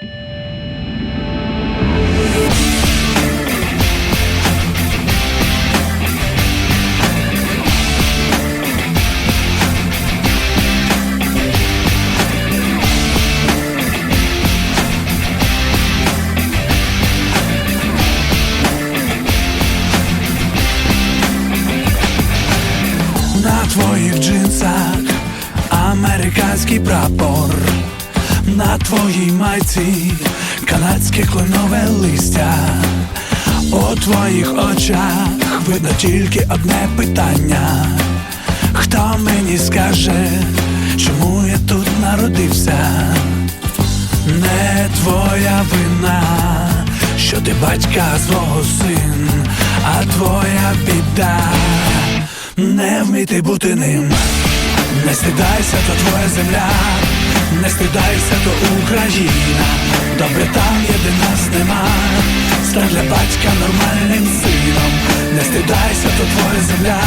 На твоїх джинсах американський прапор, на твоїй майці канадське кленове листя. У твоїх очах видно тільки одне питання. Хто мені скаже, чому я тут народився? Не твоя вина, що ти батька свого син, а твоя біда не вміти бути ним. Не стидайся, то твоя земля, не стидайся, то Україна. Добре там є, де нас нема. Стань для батька нормальним сином. Не стидайся, то твоя земля,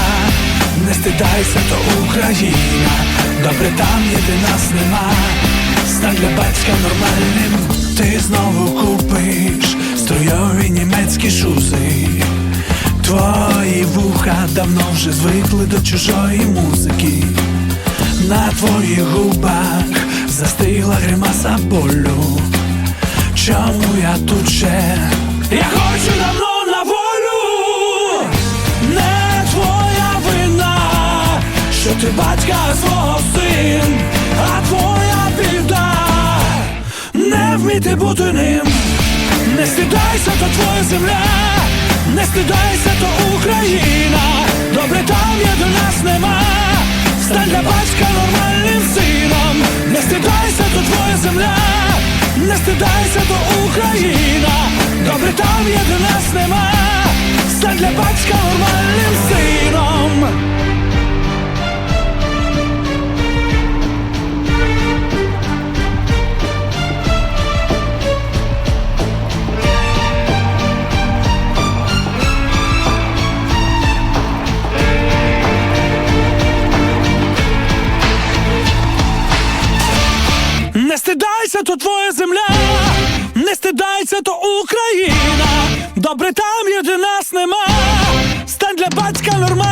не стидайся, то Україна. Добре там є, де нас нема. Стань для батька нормальним. Ти знову купиш струйові німецькі шузи. Твої вуха давно вже звикли до чужої музики. На твоїх губах застигла гримаса болю. Чому я тут ще? Я хочу давно на волю, не твоя вина, що ти батька свого син, а твоя біда не вміти бути ним. Не стидайся, то твоя земля, не стидайся, то Україна. Добре там є до нас нема. Стидайся, то Україна. Добре там є до нас нема. Стань для батька нормальним сином. Не стидайся, то твоя земля, не то Україна. Добре там є, де нас нема. Стань для батька нормальним сином.